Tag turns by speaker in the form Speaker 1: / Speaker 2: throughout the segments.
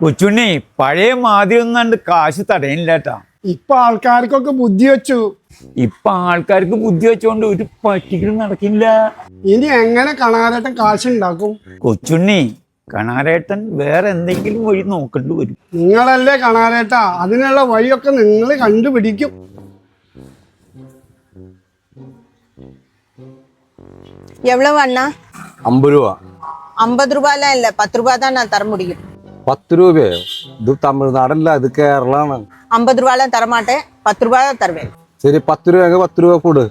Speaker 1: കൊച്ചുണ്ണി പഴയ മാതിരി കണ്ട് കാശ് തടയണില്ലേട്ടാ
Speaker 2: ഇപ്പൊ ആൾക്കാർക്കൊക്കെ ബുദ്ധി വെച്ചു
Speaker 1: ഇപ്പൊ ആൾക്കാർക്ക് ബുദ്ധി വെച്ചോണ്ട് ഒരു പറ്റിക്കലും നടക്കില്ല
Speaker 2: ഇനി എങ്ങനെ കണാരേട്ടൻ കാശുണ്ടാക്കും
Speaker 1: കൊച്ചുണ്ണി കണാരേട്ടൻ വേറെ എന്തെങ്കിലും വഴി നോക്കേണ്ടി വരും
Speaker 2: നിങ്ങളല്ലേ കണാരേട്ട അതിനുള്ള വഴിയൊക്കെ നിങ്ങൾ കണ്ടുപിടിക്കും
Speaker 3: எவ்வளவு அண்ணா
Speaker 4: അമ്പത് രൂപ
Speaker 3: ஐம்பது ரூபாய்லாம் இல்ல பத்து ரூபாய் தான் நான் தர முடியும்
Speaker 4: പത്ത് രൂപയോ ഇത് തമിഴ്നാടല്ല ഇത് കേരളമാണ്
Speaker 3: ஐம்பது ரூபாய்லாம் தரமாட்டேன் பத்து ரூபாய் தான் தருவேன்
Speaker 4: ശരി പത്ത് രൂപ പത്ത് രൂപ കൂട്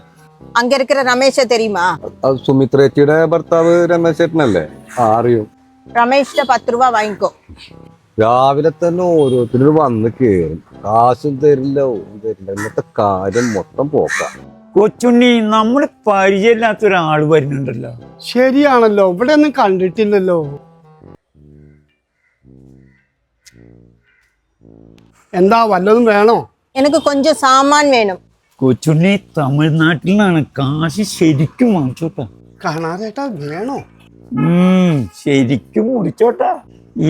Speaker 3: அங்க இருக்கிற ரமேஷ தெரியுமா
Speaker 4: അത് സുമിത്രേച്ചിയുടെ ഭർത്താവ് രമേശ് ചേട്ടനല്ലേ ആ അറിയും
Speaker 3: ரமேஷ்ட பத்து ரூபாய் வாங்கிக்கோ
Speaker 4: രാവിലെ തന്നെ ഓരോരുത്തരും വന്ന് കേറും കാശും തരില്ല ഒന്നും തരില്ല ഇന്നത്തെ കാര്യം മൊത്തം പോക്കാം
Speaker 1: കൊച്ചുണ്ണി നമ്മൾ പരിചയമില്ലാത്ത ഒരാൾ വരുന്നുണ്ടല്ലോ
Speaker 2: ശരിയാണല്ലോ ഇവിടെ ഒന്നും കണ്ടിട്ടില്ലല്ലോ എന്താ വല്ലതും വേണോ
Speaker 3: எனக்கு கொஞ்சம் சாமான் வேணும்
Speaker 1: കൊച്ചുണ്ണി തമിഴ്നാട്ടിൽ നിന്നാണ് കാശ് ശരിക്കും വാങ്ങിച്ചോട്ടാ
Speaker 2: കണാരേട്ട വേണോ
Speaker 1: ഉം ശരിക്കും മുടിച്ചോട്ടാ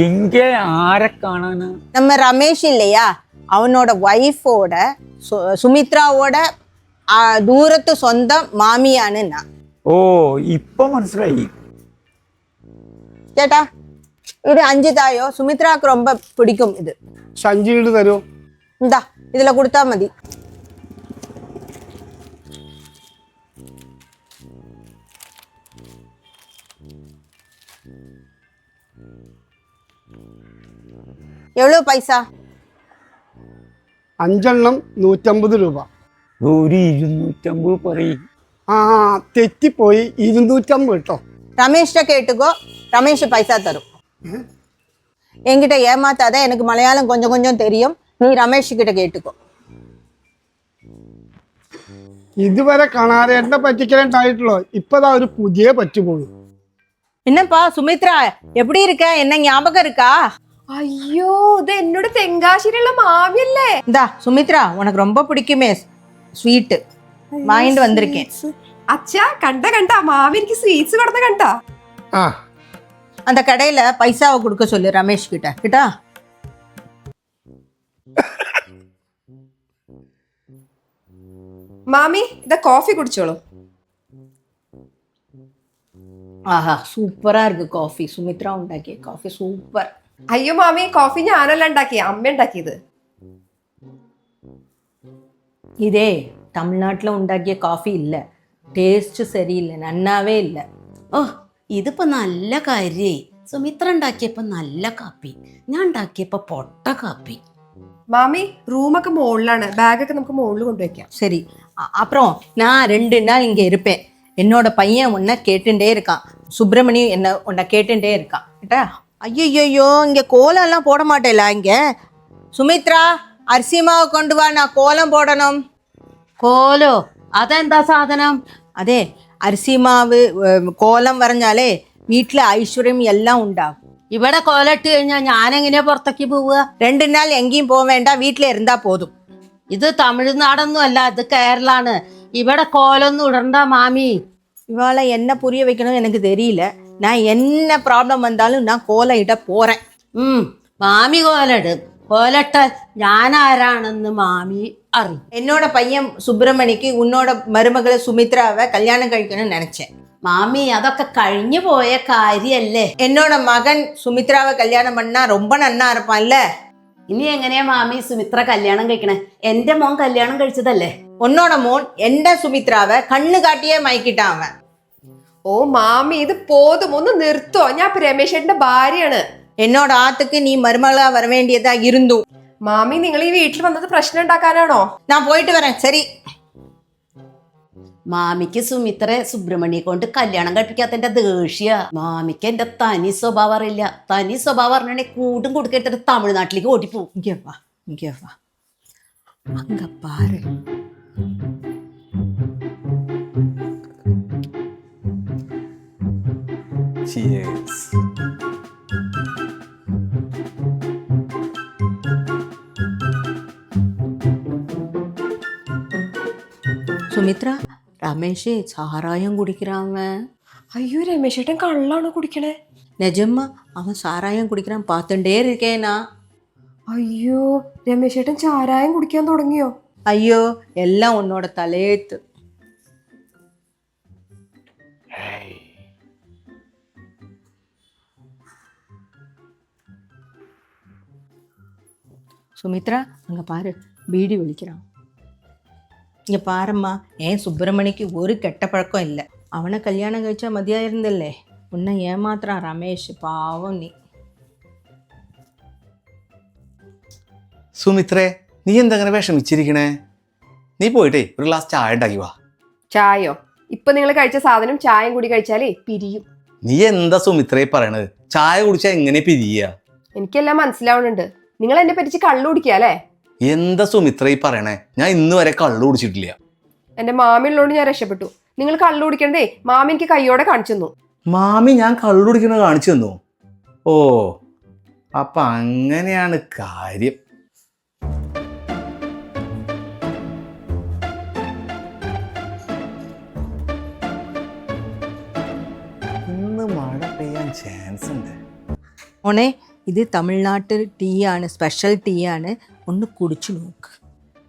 Speaker 1: എങ്ക ആരെ കാണാനാ
Speaker 3: நம்ம ரமேஷ் இல்லையா அவனோட ஒய்ஃபோட சுமித்ராவோட ஆ, தூரத்து சொந்தம் மாமியான்னு நான்
Speaker 1: ഓ ഇപ്പൊ മനസ്സിലായി
Speaker 3: ചേട്ടാ இது அஞ்சு தாயோ சுமித்ராவுக்கு ரொம்ப பிடிக்கும் இது
Speaker 2: സഞ്ചിയിട്ട് തരൂ
Speaker 3: இந்தா இதுல கொடுத்தா மதி எவ்வளவு பைசா
Speaker 2: അഞ്ചെണ്ണം നൂറ്റമ്പത് രൂപ
Speaker 1: ഒരു ഇരുന്നൂറ്റമ്പത് പറയും
Speaker 2: ആ തെറ്റിപ്പോയി ഇരുന്നൂറ്റമ്പത് കേട്ടോ
Speaker 3: ரமேஷ்ட கேட்டுக்கோ ரமேஷ் பைசா தரும் என்கிட்ட ஏமாத்தாத எனக்கு மலையாளம் கொஞ்சம் கொஞ்சம் தெரியும் நீ ரமேஷ் கிட்ட கேட்டுக்கோ
Speaker 2: ഇതുവരെ കണാരേട്ടനെ പറ്റിക്കലുണ്ടായിട്ടുള്ളൂ ഇപ്പതാ ഒരു പുതിയ പറ്റുപോയി
Speaker 3: என்னப்பா சுமித்ரா எப்படி இருக்க என்ன ஞாபகம் இருக்கா
Speaker 5: അയ്യോ ഇത് എന്നോട് തെങ്കാശിയിലുള്ള മാമിയല്ലേ
Speaker 3: இந்தா சுமித்ரா உனக்கு ரொம்ப பிடிக்குமே ஸ்வீட்டு வாங்கிட்டு வந்திருக்கேன்
Speaker 5: അച്ഛാ കണ്ട കണ്ട മാമി എനിക്ക് സ്വീറ്റ്സ് കൊടുത്ത കണ്ട
Speaker 2: ആ
Speaker 3: அந்த கடையில பைசாவை கொடுக்க சொல்லு ரமேஷ் கிட்ட கிட்டா
Speaker 5: മാമി ഇതാ കോഫി കുടിച്ചോളൂ
Speaker 3: ஆஹா சூப்பரா இருக்கு காஃபி சுமித்ரா உண்டாக்கிய காஃபி சூப்பர்
Speaker 5: അയ്യോ മാമി കോഫി ഞാനല്ല ഉണ്ടാക്കി അമ്മ ഉണ്ടാക്കിയത്
Speaker 3: இதே தமிழ்நாட்டில் உண்டாக்கிய காஃபி இல்லை டேஸ்ட் சரியில்லை நன்னாவே இல்லை
Speaker 6: ഓ ഇതിപ്പോ നല്ല കാര്യേ സുമിത്ര ഉണ്ടാക്കിയപ്പോ നല്ല കാപ്പി ഞാൻ ഉണ്ടാക്കിയപ്പോ പൊട്ട കാപ്പി
Speaker 5: മാമി റൂമൊക്കെ മുകളിലാണ് ബാഗൊക്കെ നമുക്ക് മുകളിൽ കൊണ്ടുവയ്ക്കാം
Speaker 3: சரி அ- அப்புறம் நான் ரெண்டு நாள் இங்கே இருப்பேன் என்னோட பையன் உன்னை கேட்டுட்டே இருக்கான் சுப்பிரமணி என்ன உன்னை கேட்டுட்டே இருக்கான் கேட்டா ஐயோ இங்கே கோலம்லாம் போட மாட்டேல இங்கே சுமித்ரா அரிசி மாவு கொண்டு வா நான் கோலம் போடணும்
Speaker 6: കോലോ അതെന്താ സാധനം
Speaker 3: அதே அரிசி மாவு அஹ், கோலம் வரைஞ்சாலே வீட்டில் ஐஸ்வர்யம் எல்லாம் உண்டாகும்
Speaker 6: ഇവിടെ കോലിട്ട് കഴിഞ്ഞാൽ ഞാൻ എങ്ങനെയാ പുറത്തേക്ക് പോവുക
Speaker 3: ரெண்டு நாள் எங்கேயும் போக வேண்டாம் வீட்டில் இருந்தால் போதும்
Speaker 6: ഇത് തമിഴ്നാടൊന്നും അല്ല ഇത് കേരളാണ് ഇവിടെ കോലൊന്നും ഇടണ്ട മാമി
Speaker 3: இவாளை என்ன புரிய வைக்கணும் எனக்கு தெரியல நான் என்ன ப்ராப்ளம் வந்தாலும் நான் கோலம் இட போகிறேன்
Speaker 6: ഉം മാമി കോലിടും കോലിട്ടാൽ പോലട്ടെ ഞാനാരാണെന്ന് മാമി അറിയും.
Speaker 3: എന്നോட പയ്യൻ സുബ്രഹ്മണിക്ക് ഉന്നോട് മരുമകളെ സുമിത്രാവെ കല്യാണം കഴിക്കണം നനച്ചേ.
Speaker 6: മാമി അതൊക്കെ കഴിഞ്ഞു പോയ കാര്യല്ലേ?
Speaker 3: എന്നോட മകൻ സുമിത്രാവെ കല്യാണം பண்ணா ரொம்ப നന്നാ
Speaker 6: ഇനി എങ്ങനെയാ മാമി സുമിത്ര കല്യാണം കഴിക്കണേ? എന്റെ മോൻ കല്യാണം കഴിച്ചതല്ലേ?
Speaker 3: ഒന്നോടെ മോൻ എന്റെ സുമിത്രാവ് കണ്ണു കാട്ടിയേ മയക്കിട്ടാ
Speaker 5: ഓ മാമി ഇത് പോതും ഒന്ന് നിർത്തോ. ഞാൻ ഇപ്പൊ രമേശേട്ടന്റെ ഭാര്യയാണ്.
Speaker 3: എന്നോട് ആത്തക്ക് നീ മരുമകളാ വരവേണ്ടിയതാ ഇരുന്നു.
Speaker 5: മാമി നിങ്ങൾ ഈ വീട്ടിൽ വന്നത് പ്രശ്നം ഉണ്ടാക്കാനാണോ?
Speaker 3: ഞാൻ പോയിട്ട് വരാം. ശരി.
Speaker 6: മാമിക്ക് സുമിത്ര സുബ്രഹ്മണ്യെ കൊണ്ട് കല്യാണം കഴിപ്പിക്കാത്തതിന്റെ ദേഷ്യ. മാമിക്ക് എന്റെ തനി സ്വഭാവം അറിയില്ല. തനി സ്വഭാവം അറിഞ്ഞാണെങ്കിൽ കൂടും കൊടുക്കെടുത്തിട്ട് തമിഴ്നാട്ടിലേക്ക് ഓടിപ്പോവും.
Speaker 3: ഗവ Cheers. அங்க பாரு சுமித்ரா ரமேஷ் சாராயம் குடிக்கிறான் அவன்
Speaker 5: അയ്യോ രമേശേട്ടൻ കള്ളാണോ കുടിക്കണേ
Speaker 3: நிஜமா அவன் சாராயம் குடிக்கிறான் பார்த்துட்டே இருக்கேன் நான்
Speaker 5: അയ്യോ രമേശേട്ടൻ ചാരായം കുടിക്കാൻ തുടങ്ങിയോ
Speaker 3: ஐயோ எல்லாம் உன்னோட தலையெழுத்து சுமித்ரா அங்க பாரு பீடி வெளிக்கிறான் இங்க பாரும்மா ஏன் சுப்பிரமணிக்கு ஒரு கெட்ட பழக்கம் இல்லை அவனை கல்யாணம் കഴിച്ചാൽ മതിയായിരുന്നല്ലേ ഉന്നെ ഏമാത്രം രമേശ് പാവം നീ
Speaker 7: സുമിത്രേ നീ എന്തങ്ങനെ വിഷമിച്ചിരിക്കണേ നീ പോയിട്ടേ ഒരു ഗ്ലാസ് ചായ ഉണ്ടാക്കി വാ
Speaker 5: ചായയോ ഇപ്പൊ നിങ്ങൾ കഴിച്ച സാധനം ചായയും കൂടി കഴിച്ചാലേ പിരിയും
Speaker 7: നീ എന്താ സുമിത്രേ പറയണത് ചായ കുടിച്ചാൽ എങ്ങനെ പിരിയ
Speaker 5: എനിക്കെല്ലാം മനസ്സിലാവുന്നുണ്ട് നിങ്ങൾ എന്നെ പറ്റിച്ച് കള്ളു കുടിക്കുക അല്ലേ
Speaker 7: എന്താ സുമിത്ര ഈ പറയണേ? ഞാൻ ഇന്ന് വരെ കള്ളു കുടിച്ചിട്ടില്ല.
Speaker 5: എന്റെ മാമി ഉള്ളതുകൊണ്ട് ഞാൻ രക്ഷപ്പെട്ടു. നിങ്ങൾ കള്ളു കുടിക്കണ്ടേ? മാമി എനിക്ക് കയ്യോടെ കാണിച്ചു തന്നു.
Speaker 7: മാമി ഞാൻ കള്ളു കുടിക്കണത് കാണിച്ചു തന്നു? ഓ അപ്പൊ അങ്ങനെയാണ് കാര്യം. ഇന്ന് മഴ പെയ്യാൻ ചാൻസ് ഉണ്ട്.
Speaker 3: മോനെ ഇത് തമിഴ്നാട്ടിൽ ടീ ആണ് സ്പെഷ്യൽ ടീ ആണ്. ഒന്ന് കുടിച്ചു നോക്ക്.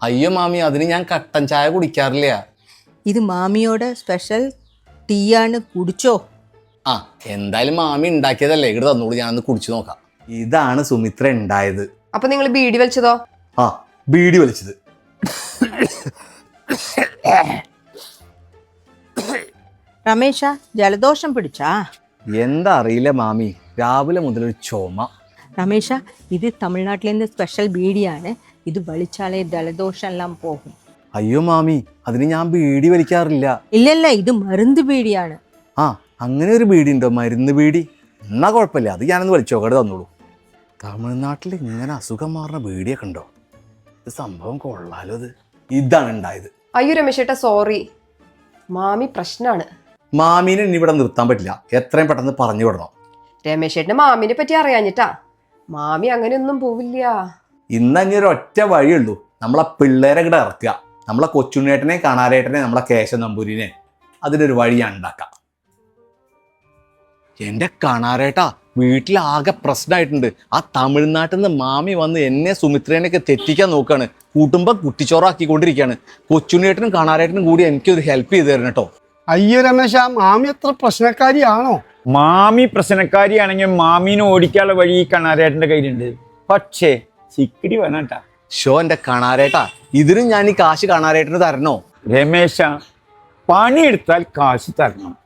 Speaker 7: അയ്യോ മാമി അതിന് ഞാൻ കട്ടൻ ചായ കുടിക്കാറില്ല.
Speaker 3: ഇത് മാമിയോടെ സ്പെഷ്യൽ ടീ ആണ് കുടിച്ചോ?
Speaker 7: ആ എന്തായാലും മാമി ഉണ്ടാക്കിയതല്ലേ. ഇവിടെ തന്നോളൂ ഞാനൊന്ന് കുടിച്ചു നോക്കാം. ഇതാണ് സുമിത്ര ഉണ്ടായത്.
Speaker 5: അപ്പൊ നിങ്ങൾ ബീഡി വലിച്ചതോ?
Speaker 7: ആ ബീഡി വലിച്ചത്.
Speaker 3: രമേശ ജലദോഷം പിടിച്ചാ?
Speaker 7: എന്താ അറിയില്ല മാമി. രാവിലെ മുതൽ ഒരു ചുമ.
Speaker 3: രമേശ ഇത് തമിഴ്നാട്ടിലെ സ്പെഷ്യൽ ബീഡിയാണ്? ഇത് വലിച്ചാലേ ജലദോഷം എല്ലാം പോകും.
Speaker 7: അയ്യോ മാമി അതിന് ഞാൻ ബീഡി വലിക്കാറില്ല.
Speaker 3: ഇല്ലല്ല ഇത് മരുന്ന് ബീഡിയാണ്.
Speaker 7: ആ അങ്ങനെ ഒരു ബീഡി ഉണ്ടോ മരുന്ന് ബീഡി? എന്നാ കുഴപ്പമില്ല അത് ഞാനൊന്ന് വലിച്ചോക്കടെ തന്നോളൂ. തമിഴ്നാട്ടിൽ ഇങ്ങനെ അസുഖം മാറുന്ന ബീഡിയൊക്കെ ഉണ്ടോ? ഇത് സംഭവം കൊള്ളാലോ അത് ഇതാണ് ഉണ്ടായത്.
Speaker 5: അയ്യോ രമേശേട്ടാ സോറി മാമി പ്രശ്നാണ്.
Speaker 7: മാമീനെ ഇനി ഇവിടെ നിർത്താൻ പറ്റില്ല. എത്രയും പെട്ടെന്ന് പറഞ്ഞു വിടണം.
Speaker 5: രമേശേട്ടന് മാമിനെ പറ്റി അറിയാഞ്ഞിട്ടാ. മാമി അങ്ങനെയൊന്നും പോവില്ല.
Speaker 7: ഇന്ന് അങ്ങനെ ഒരു ഒറ്റ വഴിയുള്ളൂ. നമ്മളെ പിള്ളേരെ കൂടെ ഇറക്കുക നമ്മളെ കൊച്ചുണ്ണേട്ടനെ കാണാരേട്ടനെ നമ്മളെ കേശ നമ്പൂരിനെ അതിനൊരു വഴി ഉണ്ടാക്കാം. എന്റെ കാണാരേട്ടാ വീട്ടിലാകെ പ്രശ്നമായിട്ടുണ്ട് ആ തമിഴ്നാട്ടിൽ നിന്ന് മാമി വന്ന് എന്നെ സുമിത്രേനെയൊക്കെ തെറ്റിക്കാൻ നോക്കുകയാണ് കൂട്ടുമ്പോ കുട്ടിച്ചോറാക്കിക്കൊണ്ടിരിക്കുകയാണ്. കൊച്ചുണ്ണേട്ടനും കാണാരേട്ടനും കൂടി എനിക്കൊരു ഹെൽപ്പ് ചെയ്ത് തരണം കേട്ടോ.
Speaker 2: അയ്യോ രമേശ മാമി എത്ര പ്രശ്നക്കാരിയാണോ?
Speaker 1: മാമി പ്രശ്നക്കാരിയാണെങ്കിൽ മാമീനെ ഓടിക്കാനുള്ള വഴി ഈ കണാരേട്ടന്റെ കയ്യിലുണ്ട്. പക്ഷേ ചിക്കിടി വേണട്ടാ
Speaker 7: ഷോ എന്റെ കണാരേട്ടാ ഇതിനും ഞാൻ ഈ കാശ് കാണാരേട്ടന് തരണോ?
Speaker 1: രമേശ പണിയെടുത്താൽ കാശ് തരണം.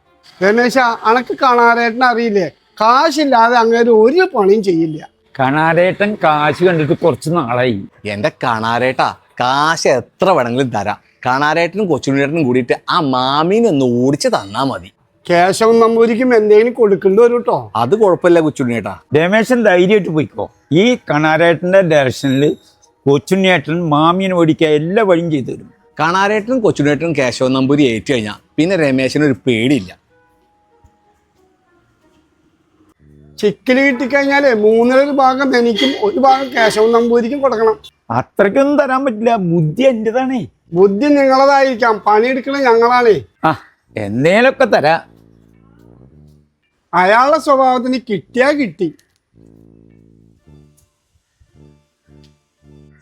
Speaker 2: രമേശ അണക്ക് കാണാരേട്ടൻ അറിയില്ലേ? കാശില്ലാതെ അങ്ങനെ ഒരു പണിയും ചെയ്യില്ല.
Speaker 1: കണാരേട്ടൻ കാശ് കണ്ടിട്ട് കുറച്ച് നാളായി.
Speaker 7: എന്റെ കാണാരേട്ടാ കാശ് എത്ര വേണമെങ്കിലും തരാം. കാണാരേട്ടനും കൊച്ചുണ്ണിയേട്ടനും കൂടിയിട്ട് ആ മാമീനെ ഒന്ന് ഓടിച്ച് തന്നാ മതി.
Speaker 2: കേശവൻ നമ്പൂരിക്കും എന്തെങ്കിലും കൊടുക്കേണ്ടി വരും കേട്ടോ
Speaker 7: അത് കുഴപ്പമില്ല കൊച്ചുണ്ണിയേട്ടാ.
Speaker 1: രമേശൻ ധൈര്യമായിട്ട് പോയിക്കോ. ഈ കണാരേട്ടന്റെ ഡയറക്ഷനിൽ കൊച്ചുണ്ണിയേട്ടൻ മാമിയനെ ഓടിക്കാൻ എല്ലാ വഴിയും ചെയ്തു തരും.
Speaker 7: കണാരേട്ടനും കൊച്ചുണ്ണിയേട്ടനും കേശവൻ നമ്പൂരി ഏറ്റു കഴിഞ്ഞാൽ പിന്നെ രമേശന് ഒരു പേടിയില്ല.
Speaker 2: ചിക്കിൽ കിട്ടിക്കഴിഞ്ഞാലേ മൂന്നിലൊരു ഭാഗം എനിക്കും ഒരു ഭാഗം കേശവൻ നമ്പൂരിക്കും കൊടുക്കണം.
Speaker 1: അത്രയ്ക്കൊന്നും തരാൻ പറ്റില്ല. ബുദ്ധി എന്റെതാണേ
Speaker 2: ബുദ്ധി നിങ്ങളതായിരിക്കാം. പണിയെടുക്കണം ഞങ്ങളാണേ.
Speaker 1: ആ. എന്നേലൊക്കെ തരാം.
Speaker 2: അയാളുടെ സ്വഭാവത്തിന് കിട്ടിയാ കിട്ടി.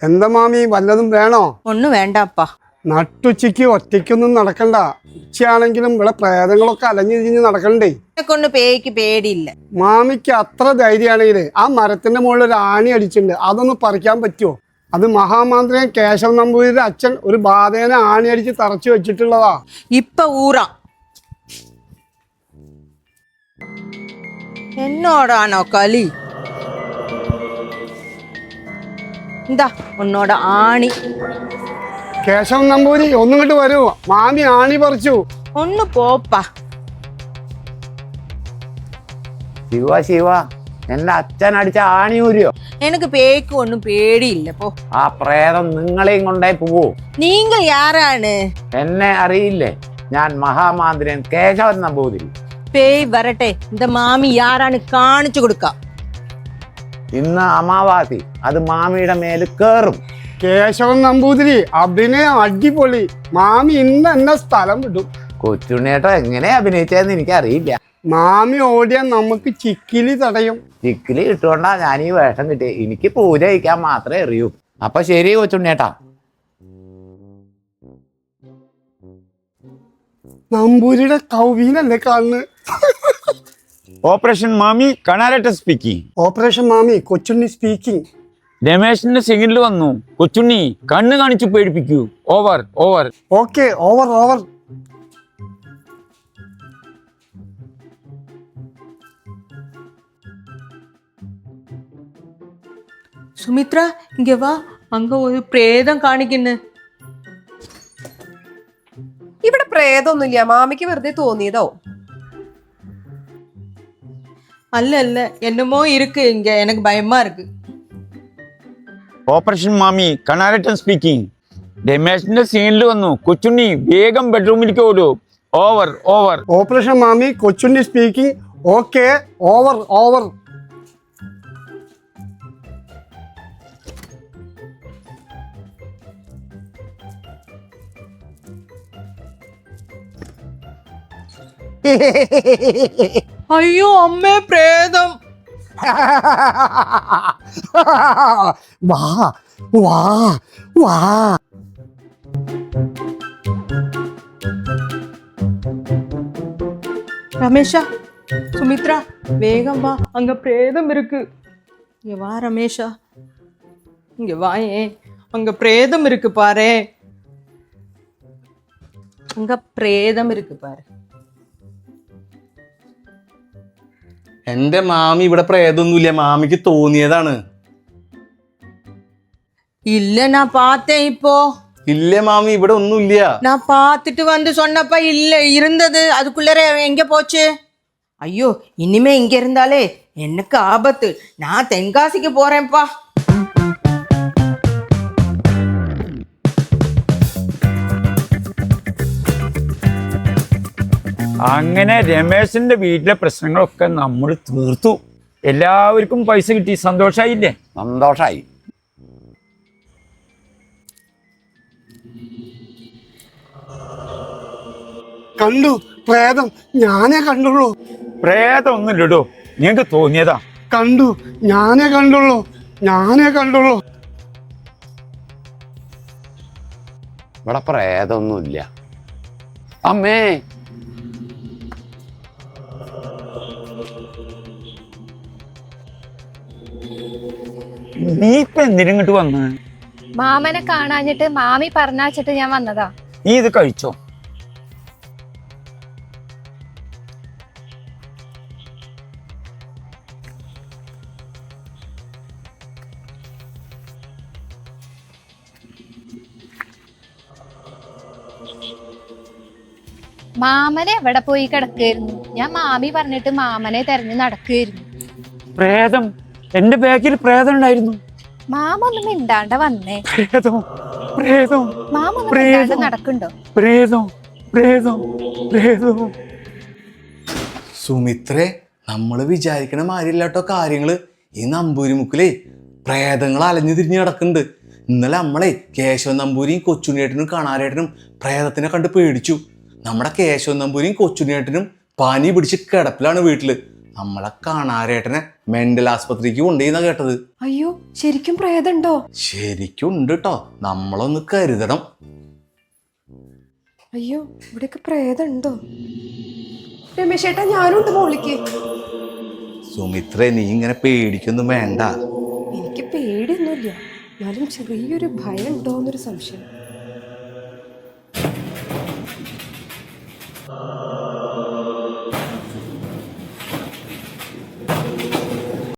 Speaker 2: എന്താ മാമി വല്ലതും വേണോ?
Speaker 3: ഒന്നും വേണ്ടപ്പാ.
Speaker 2: നട്ടുച്ചയ്ക്ക് ഒറ്റയ്ക്കൊന്നും നടക്കണ്ട. ഉച്ചയാണെങ്കിലും ഇവിടെ പ്രേതങ്ങളൊക്കെ അലഞ്ഞു തിരിഞ്ഞ് നടക്കണ്ടേ?
Speaker 3: കൊണ്ട് പേയ്ക്ക് പേടിയില്ല.
Speaker 2: മാമിക്ക് അത്ര ധൈര്യമാണെങ്കിൽ ആ മരത്തിന്റെ മുകളിൽ ഒരു ആണി അടിച്ചിട്ടുണ്ട്. അതൊന്ന് പറിക്കാൻ പറ്റുമോ അത് മഹാമാന്ത്രികൻ കേശവ നമ്പൂതിരിയുടെ അച്ഛൻ ഒരു ബാധേനെ ആണി അടിച്ച് തറച്ചു വെച്ചിട്ടുള്ളതാ.
Speaker 3: ഇപ്പൊ ഊറാം. എന്നോടാണോ കളി? എന്താ ഒന്നോട് ആണി?
Speaker 2: കേശവൻ നമ്പൂരി ഒന്നും ഇങ്ങോട്ട് വരൂ. മാമി ആണി പറിച്ചു.
Speaker 3: ഒന്ന് പോപ്പാ.
Speaker 8: ശിവ ശിവ എന്റെ അച്ഛൻ അടിച്ച ആണിയൂരിയോ
Speaker 3: എനിക്ക് പേക്ക് ഒന്നും പേടിയില്ല പോ.
Speaker 8: ആ പ്രേതം നിങ്ങളെയും കൊണ്ടേ പോവൂ.
Speaker 3: നിങ്ങൾ ആരാണ്
Speaker 8: എന്നെ അറിയില്ലേ? ഞാൻ മഹാമാന്ത്രിയൻ കേശവൻ നമ്പൂതിരി.
Speaker 3: പേയ് വരട്ടെ இந்த മാമി യാരാണ് കാണിച്ചു കൊടുക്കാം
Speaker 8: ഇന്ന് അമാവാസി അത് മാമിയുടെ മേല് കേറും
Speaker 2: കേശവൻ നമ്പൂതിരി അഭിനയം അടിപൊളി മാമി ഇന്ന് എന്നെ സ്ഥലം വിടും
Speaker 8: കൊച്ചുണ്ണിയേട്ടോ എങ്ങനെ അഭിനയിച്ചതെന്ന് എനിക്കറിയില്ല
Speaker 2: മാമി ഓടിയാൽ നമുക്ക് ചിക്കിലി തടയും
Speaker 8: ചിക്കിലി കിട്ടുകൊണ്ടാ ഞാൻ ഈ വേഷം കിട്ടി എനിക്ക് പൂജ കഴിക്കാൻ മാത്രമേ അറിയൂ അപ്പൊ ശരി കൊച്ചുണ്ണേട്ടാ
Speaker 2: നമ്പൂരിയുടെ കൗവീനല്ലേ കാണുന്നത്
Speaker 1: ഓപ്പറേഷൻ മാമി കണാരേട്ടൻ സ്പീക്കിംഗ്
Speaker 2: ഓപ്പറേഷൻ മാമി കൊച്ചുണ്ണി സ്പീക്കിംഗ്
Speaker 1: രമേശിന്റെ സിഗ്നൽ വന്നു. കൊച്ചുണ്ണി കണ്ണ് കാണിച്ചു പേടിപ്പിക്കൂ. Over over
Speaker 2: okay over over
Speaker 3: Sumitra ഇങ്ങ വാ. അങ്ങ ഒരു പ്രേതം കാണിക്കുന്നു.
Speaker 5: ഇവിടെ പ്രേതമൊന്നുമില്ല മാമിക്ക് വെറുതെ തോന്നിയതോ
Speaker 3: அல்ல அல்ல என்னமோ இருக்கு இங்க எனக்கு பயமா இருக்கு
Speaker 1: ഓപ്പറേഷൻ മാമി കണാരേട്ടൻ സ്പീക്കിംഗ് രമേശിന്റെ സിഗ്നൽ വന്നു കൊച്ചുണ്ണി വേഗം ബെഡ്റൂമിലേക്ക് ഓടൂ over over
Speaker 2: operation Mami Kochunni speaking okay over over
Speaker 3: ஐயோ அம்மே பிரேதம்
Speaker 2: வா வா வா
Speaker 3: ரமேஷா சுமித்ரா வேகம் வா அங்க பிரேதம் இருக்கு இங்க வா ரமேஷா இங்க வா ஏன் அங்க பிரேதம் இருக்கு பாரு அங்க பிரேதம் இருக்கு பாரு
Speaker 7: എന്റെ മാമി ഇവിടെ പ്രേതൊന്നുമില്ല മാമിക്ക് തോന്നിയതാണ്
Speaker 3: இல்ல நான் பார்த்தேன் இப்போ
Speaker 7: ഇല്ല മാമി ഇവിടെ ഒന്നുമില്ല
Speaker 3: நான் பார்த்துட்டு வந்து சொன்னப்ப இல்ல இருந்தது அதுக்குள்ளே எங்க போச்சு ஐயோ இனிமே இங்க இருந்தாலே எனக்கு ஆபத்து நான் தென்காசிக்கு போறேன்ப்பா
Speaker 1: അങ്ങനെ രമേശിന്റെ വീട്ടിലെ പ്രശ്നങ്ങളൊക്കെ നമ്മൾ തീർത്തു. എല്ലാവർക്കും പൈസ കിട്ടി. സന്തോഷായില്ലേ?
Speaker 8: സന്തോഷായി.
Speaker 2: കണ്ടു. പ്രേതം. ഞാനേ കണ്ടുള്ളൂ.
Speaker 1: പ്രേതം ഒന്നുമില്ലടോ നിങ്ങക്ക് തോന്നിയതാ.
Speaker 2: കണ്ടു. ഞാനേ കണ്ടുള്ളൂ. ഞാനേ കണ്ടുള്ളൂ.
Speaker 8: ഇവിടെ പ്രേതൊന്നുമില്ല അമ്മേ
Speaker 1: നീ ഇപ്പൊ വന്ന്?
Speaker 9: മാമനെ കാണാഞ്ഞിട്ട് മാമി പറഞ്ഞാച്ചിട്ട് ഞാൻ വന്നതാ.
Speaker 1: നീ ഇത് കഴിച്ചോ?
Speaker 9: മാമനെ എവിടെ പോയി കിടക്കായിരുന്നു ഞാൻ മാമി പറഞ്ഞിട്ട് മാമനെ തെരഞ്ഞു നടക്കായിരുന്നു
Speaker 1: പ്രേതം. എന്റെ ബാക്കിൽ പ്രേതം ഉണ്ടായിരുന്നു.
Speaker 9: മാമ ഒന്നും മിണ്ടാണ്ട വന്നേ.
Speaker 1: പ്രേതം പ്രേതം
Speaker 9: മാമ ഒന്നും മിണ്ടാണ്ട് നടക്കുണ്ടോ
Speaker 1: പ്രേതം പ്രേതം പ്രേതം.
Speaker 7: സുമിത്രേ നമ്മൾ വിചാരിക്കണ മാതിരില്ലാട്ടോ കാര്യങ്ങൾ. ഈ നമ്പൂരിമുക്കിലേ പ്രേതങ്ങൾ അലഞ്ഞു തിരിഞ്ഞ് കിടക്കുന്നുണ്ട് ഇന്നലെ നമ്മളെ കേശവൻ നമ്പൂരിയും കൊച്ചുണ്ണിയേട്ടനും കാണാരേട്ടനും പ്രേതത്തിനെ കണ്ട് പേടിച്ചു. നമ്മുടെ കേശവൻ നമ്പൂരിയും കൊച്ചുണ്ണിയേട്ടനും പനി പിടിച്ച് കിടപ്പിലാണ് വീട്ടിൽ. നമ്മളെ കാണാരേട്ടനെ മെന്റൽ ആസ്പത്രിക്ക് കൊണ്ടുപോയിന്നാ കേട്ടത്.
Speaker 5: അയ്യോ ശരിക്കും പ്രേതണ്ടോ
Speaker 7: ശരിക്കും ഉണ്ട് കേട്ടോ നമ്മളൊന്ന് കരുതണം.
Speaker 5: അയ്യോ ഇവിടെയൊക്കെ പ്രേതണ്ടോ രമേശേട്ടാ ഞാനുണ്ട് മോളിക്ക്.
Speaker 7: സുമിത്ര നീ ഇങ്ങനെ പേടിക്കൊന്നും വേണ്ട.
Speaker 5: എനിക്ക് പേടിയൊന്നുമില്ല. എന്നാലും ചെറിയൊരു ഭയം ഉണ്ടോന്നൊരു സംശയം.